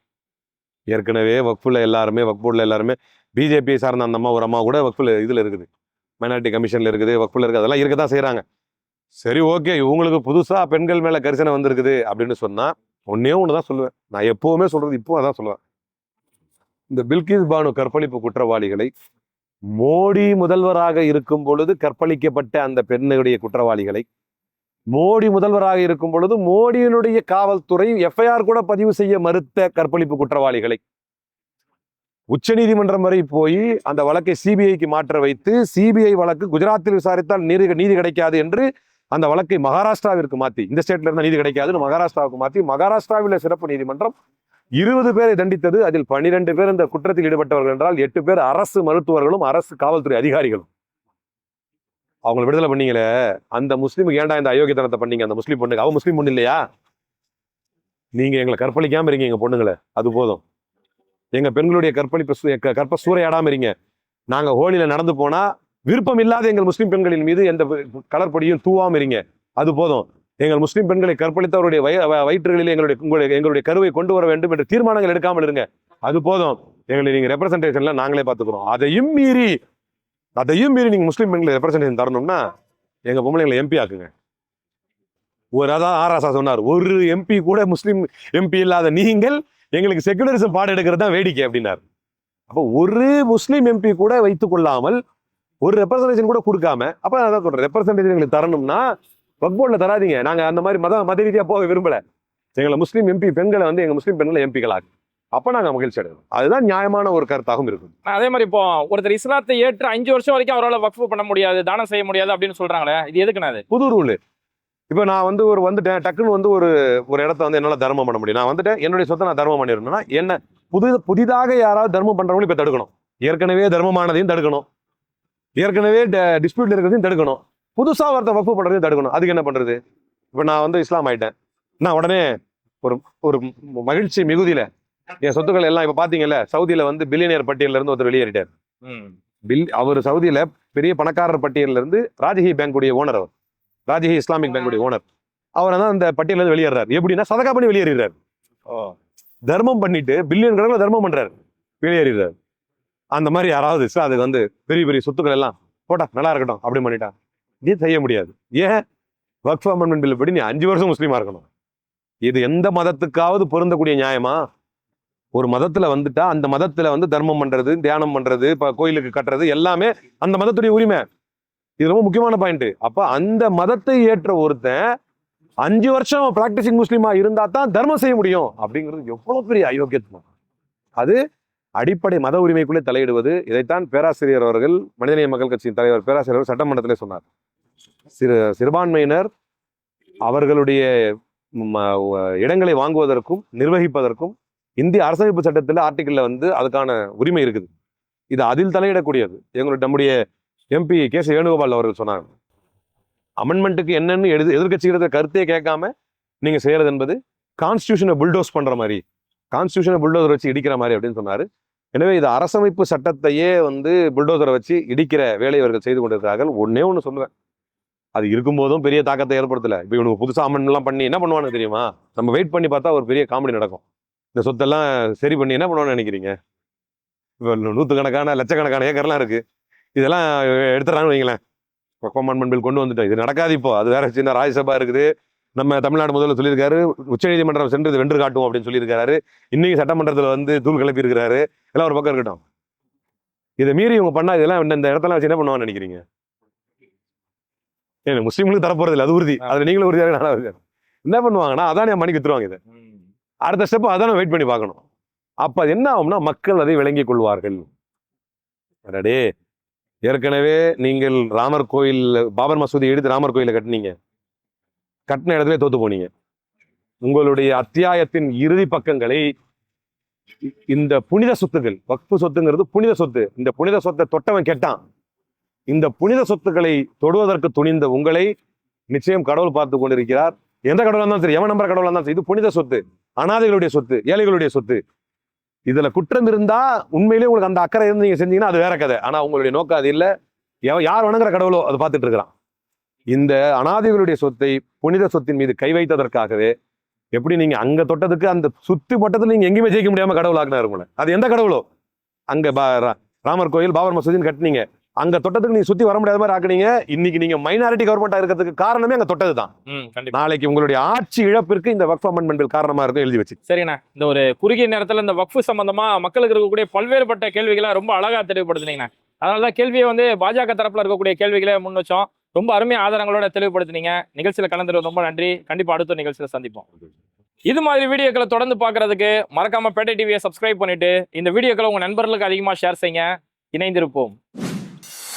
ஏற்கனவே வக்ஃபுல எல்லாருமே வக்ஃபுல எல்லாருமே பிஜேபி சார்ந்த அந்த அம்மா ஒரு அம்மா கூட வக்ஃபுல இதுல இருக்குது. மைனாரிட்டி கமிஷன்ல இருக்குது வக்ஃபுல இருக்குது அதெல்லாம் இருக்க தான் செய்றாங்க. சரி ஓகே இவங்களுக்கு புதுசா பெண்கள் மேல கரிசனை வந்திருக்குது அப்படின்னு சொன்னா ஒன்னே ஒன்று தான் சொல்லுவேன். நான் எப்பவுமே சொல்றது இப்போ அதான் சொல்லுவேன். இந்த பில்கிஸ் பானு கற்பழிப்பு குற்றவாளிகளை மோடி முதல்வராக இருக்கும் பொழுது கற்பழிக்கப்பட்ட அந்த பெண்ணுடைய குற்றவாளிகளை மோடி முதல்வராக இருக்கும் பொழுது மோடியினுடைய காவல்துறை எஃப்ஐஆர் கூட பதிவு செய்ய மறுத்த கற்பழிப்பு குற்றவாளிகளை உச்சநீதிமன்றம் வரை போய் அந்த வழக்கை சிபிஐக்கு மாற்ற வைத்து சிபிஐ வழக்கு குஜராத்தில் விசாரித்தால் நீதி நீதி கிடைக்காது என்று அந்த வழக்கை மகாராஷ்டிராவிற்கு மாற்றி இந்த ஸ்டேட்ல இருந்தா நீதி கிடைக்காதுன்னு மகாராஷ்டிராவுக்கு மாற்றி மகாராஷ்டிராவில் சிறப்பு நீதிமன்றம் இருபது பேரை தண்டித்தது அதில் பன்னிரண்டு பேர் இந்த குற்றத்தில் ஈடுபட்டவர்கள் என்றால் எட்டு பேர் அரசு மருத்துவர்களும் அரசு காவல்துறை அதிகாரிகளும். அவங்களை விடுதலை பண்ணீங்களே. அந்த முஸ்லீமுக்கு ஏன்டா இந்த அயோக்கியத்தனத்தை பண்ணீங்க? அந்த முஸ்லீம் பொண்ணுக்கு அவ முஸ்லீம் பொண்ணு இல்லையா? நீங்க எங்களை கற்பழிக்காம இருங்க எங்க பொண்ணுங்களை. அது போதும். எங்க பெண்களுடைய கற்பழிப்பு க- கற்ப சூறையாடாம இருங்க நாங்க ஹோலியில நடந்து போனா விருப்பம் இல்லாத எங்கள் முஸ்லீம் பெண்களின் மீது எந்த கலர் பொடியும் தூவாம இருங்க அது போதும். எங்கள் முஸ்லீம் பெண்களை கற்பழித்தவருடைய வய வயிற்றுகளில் எங்களுடைய உங்களுடைய எங்களுடைய கருவை கொண்டு வர வேண்டும் என்ற தீர்மானங்கள் எடுக்காமல் இருங்க. அது போதும். எங்களை நீங்க ரெப்ரசன்டேஷன்ல நாங்களே பார்த்துக்கிறோம். அதையும் மீறி அதையும் மீறி நீங்க முஸ்லீம் பெண்களை ரெப்ரசன்டேஷன் தரணும்னா எங்க பொம்பளைங்களை எம்பி ஆக்குங்க. ஒரு அதான் ஆராசா சொன்னார் ஒரு எம்பி கூட முஸ்லீம் எம்பி இல்லாத நீங்கள் எங்களுக்கு செகுலரிசம் பாடம் எடுக்கிறது தான் வேடிக்கை அப்படின்னார். அப்போ ஒரு முஸ்லீம் எம்பி கூட வைத்துக் கொள்ளாமல் ஒரு ரெப்ரசன்டேஷன் கூட கொடுக்காம அப்ப அதான் சொல்கிறேன் ரெப்ரசன்டேஷன் எங்களுக்கு தரணும்னா வக்போர்ட்ல தராதீங்க. நாங்க அந்த மாதிரி மத மத ரீதியா போக விரும்பல. எங்களை முஸ்லீம் எம்பி பெண்களை வந்து எங்க முஸ்லீம் பெண்களை எம்பிகள் ஆக்கு அப்ப நாங்க மகிழ்ச்சி அடைவோம். அதுதான் நியாயமான ஒரு கருத்தாகவும் இருக்கும் அதே மாதிரி இப்போ ஒருத்தர் இஸ்லாத்தை ஏற்று அஞ்சு வருஷம் வரைக்கும் அவரால் வக்ஃபு பண்ண முடியாது தானம் செய்ய முடியாது அப்படின்னு சொல்றாங்களே இது எதுக்குண்ணா அது? புது ரூல் இப்போ நான் வந்து ஒரு வந்துட்டேன் டக்குன்னு வந்து ஒரு ஒரு இடத்த வந்து என்னால தர்மம் பண்ண முடியும். நான் வந்துட்டேன் என்னுடைய சொத்தை நான் தர்மம் பண்ணிருந்தேன்னா என்ன புது புதிதாக யாராவது தர்மம் பண்றவங்களும் இப்ப தடுக்கணும். ஏற்கனவே தர்மமானதையும் தடுக்கணும். ஏற்கனவே டிஸ்பியூட்ல இருக்கிறதையும் தடுக்கணும். புதுசா ஒருத்த வகுப்பு பண்றதையும் தடுக்கணும். அதுக்கு என்ன பண்றது? இப்போ நான் வந்து இஸ்லாம் ஆயிட்டேன். நான் உடனே ஒரு ஒரு மகிழ்ச்சி மிகுதியில என் சொத்துக்கள் எல்லாம் இப்ப பாத்தீங்கல்ல சவுதியில வந்து பில்லியனியர் பட்டியல்ல இருந்து ஒருத்தர் வெளியேறிட்டார். பில் அவர் சவுதியில பெரிய பணக்காரர் பட்டியல்ல இருந்து ராஜஹி பேங்க் உடைய ஓனர் அவர். ராஜஹி இஸ்லாமிக் பேங்க் உடைய ஓனர் அவர் தான் அந்த பட்டியல இருந்து வெளியேறாரு எப்படின்னா சதகா பண்ணி வெளியேறாரு தர்மம் பண்ணிட்டு பில்லியன் கணக்கில் தர்மம் பண்றாரு. வெளியேறாரு அந்த மாதிரி யாராவது அதுக்கு வந்து பெரிய பெரிய சொத்துக்கள் எல்லாம் போட்டா நல்லா இருக்கட்டும் அப்படி பண்ணிட்டா. நீ செய்ய முடியாது. ஏன்? ஒர்க் அமெண்ட்மெண்ட் பில் படி நீ அஞ்சு வருஷம் முஸ்லீமா இருக்கணும். இது எந்த மதத்துக்காவது பொருந்தக்கூடிய நியாயமா? ஒரு மதத்துல வந்துட்டா அந்த மதத்துல வந்து தர்மம் பண்றது தியானம் பண்றது இப்போ கோயிலுக்கு கட்டுறது எல்லாமே அந்த மதத்துடைய உரிமை. இது ரொம்ப முக்கியமான பாயிண்ட் அப்ப அந்த மதத்தை ஏற்ற ஒருத்தன் அஞ்சு வருஷம் பிராக்டிசிங் முஸ்லீமாக இருந்தால் தான் தர்மம் செய்ய முடியும். அப்படிங்கிறது எவ்வளவு பெரிய அயோக்கியத்துவம். அது அடிப்படை மத உரிமைக்குள்ளே தலையிடுவது. இதைத்தான் பேராசிரியர் அவர்கள் மனிதநேய மக்கள் கட்சியின் தலைவர் பேராசிரியர் சட்டமன்றத்திலே சொன்னார். சிறு சிறுபான்மையினர் அவர்களுடைய இடங்களை வாங்குவதற்கும் நிர்வகிப்பதற்கும் இந்திய அரசமைப்பு சட்டத்தில் ஆர்டிக்கல்ல வந்து அதுக்கான உரிமை இருக்குது. இது அதில் தலையிடக்கூடியது. எங்களுடைய நம்முடைய எம்பி கே சி வேணுகோபால் அவர்கள் சொன்னாங்க. அமெண்ட்மெண்ட்டுக்கு என்னென்னு எழுது எதிர்கட்சிகள கருத்தையே கேட்காம நீங்க செய்கிறது என்பது கான்ஸ்டியூஷனை புல்டோஸ் பண்ற மாதிரி கான்ஸ்டியூஷனை புல்டோசர் வச்சு இடிக்கிற மாதிரி அப்படின்னு சொன்னார். எனவே இது அரசமைப்பு சட்டத்தையே வந்து புல்டோசரை வச்சு இடிக்கிற வேலையை அவர்கள் செய்து கொண்டிருக்கிறார்கள். ஒன்னே ஒன்று சொல்லுவேன். அது இருக்கும்போதும் பெரிய தாக்கத்தை ஏற்படுத்தல. இப்போ இவனுக்கு புதுசாக அமெண்ட்லாம் பண்ணி என்ன பண்ணுவானு தெரியுமா? நம்ம வெயிட் பண்ணி பார்த்தா ஒரு பெரிய காமெடி நடக்கும். இந்த சொத்தெல்லாம் சரி பண்ணி என்ன பண்ணுவான்னு நினைக்கிறீங்க? இப்போ நூற்றுக்கணக்கான லட்சக்கணக்கான ஏக்கர்லாம் இருக்கு. இதெல்லாம் எடுத்துறான்னு வைங்களேன். அமெண்ட்மெண்ட் பில் கொண்டு வந்துட்டோம் இது நடக்காது இப்போ. அது வேற சின்ன ராஜ்யசபா இருக்குது. நம்ம தமிழ்நாடு முதல்ல சொல்லியிருக்காரு. உச்சநீதிமன்றம் சென்று இது வென்று காட்டும் அப்படின்னு சொல்லியிருக்காரு. இன்னைக்கு சட்டமன்றத்தில் வந்து தூள் கிளப்பி எல்லாம் ஒரு பக்கம் இருக்கட்டும். இதை மீறி இவங்க பண்ணா இதெல்லாம் இந்த- இந்த இடத்துல வச்சு என்ன பண்ணுவான்னு நினைக்கிறீங்க? முஸ்லீம்களுக்கு தரப்போறது இல்லை அது உறுதி. அதுல நீங்களும் உறுதியாக நானும் உறுதியாக என்ன பண்ணுவாங்கன்னா அதானே மணிக்கு வித்துருவாங்க இதை. அடுத்த ஸ்டெப் அதானே வெயிட் பண்ணி பார்க்கணும். அப்ப அது என்ன ஆகும்னா மக்கள் அதை விளங்கிக் கொள்வார்கள். அடடே. ஏற்கனவே நீங்கள் ராமர் கோயில் பாபர் மசூதி எடுத்து ராமர் கோயிலை கட்டினீங்க. கட்டின இடத்துல தோத்து போனீங்க. உங்களுடைய அத்தியாயத்தின் இறுதி பக்கங்களை இந்த புனித சொத்துகள் வக்ஃபு சொத்துங்கிறது புனித சொத்து. இந்த புனித சொத்தை தொட்டவன் கெட்டான். இந்த புனித சொத்துக்களை தொடுவதற்கு துணிந்த உங்களை நிச்சயம் கடவுள் பார்த்து கொண்டிருக்கிறார். எந்த கடவுளாக இருந்தாலும் சரி எவன் நம்புற கடவுளாக இருந்தாலும் சரி இது புனித சொத்து அனாதைகளுடைய சொத்து ஏழைகளுடைய சொத்து. இதுல குற்றம் இருந்தா உண்மையிலேயே உங்களுக்கு அந்த அக்கறை இருந்து நீங்க செஞ்சீங்கன்னா அது வேற கதை. ஆனா உங்களுடைய நோக்கம் அது இல்லை. யார் வணங்குற கடவுளோ அதை பார்த்துட்டு இருக்கிறான் இந்த அனாதைகளுடைய சொத்தை புனித சொத்தின் மீது கை வைத்ததற்காகவே எப்படி நீங்க அங்க தொட்டதுக்கு அந்த சுத்தி மட்டத்துல நீங்க எங்கேயுமே ஜெயிக்க முடியாம கடவுளாக்குனா ஆக்கினாரு உங்களை. அது எந்த கடவுளோ? அங்க பா- ராமர் கோயில் பாபர் மசூதின்னு கட்டினீங்க. அங்க தொட்டதுக்கு நீங்க சுத்தி வர முடியாத மாதிரி ஆக்குனீங்க. இன்னைக்கு நீங்க மைனாரிட்டி கவர்மெண்டா இருக்கிறதுக்கு காரணமே அங்க தொட்டது தான் நாளைக்கு உங்களுடைய ஆட்சி இழப்பிற்கு இந்த வக்ஃப் அமெண்ட்மெண்ட் காரணமா இருக்கும் எழுதி வச்சு. சரிண்ணா. இந்த ஒரு குறுகிய நேரத்துல இந்த வக்ஃபு சம்பந்தமா மக்களுக்கு இருக்கக்கூடிய பல்வேறுபட்ட கேள்விகளை ரொம்ப அழகா தெளிவுபடுத்துனீங்கண்ணா. அதனால தான் கேள்வியை வந்து பாஜக தரப்புல இருக்கக்கூடிய கேள்விகளை முன் வச்சோம். ரொம்ப அருமை ஆதாரங்களோட தெளிவுபடுத்துனீங்க. நிகழ்ச்சியில கலந்துட்டு ரொம்ப நன்றி. கண்டிப்பா அடுத்த நிகழ்ச்சியில சந்திப்போம். இது மாதிரி வீடியோக்களை தொடர்ந்து பார்க்கறதுக்கு மறக்காம பேட்டை டிவியை சப்ஸ்கிரைப் பண்ணிட்டு இந்த வீடியோக்களை உங்க நண்பர்களுக்கு அதிகமா ஷேர் செய்யுங்க. இணைந்திருப்போம்.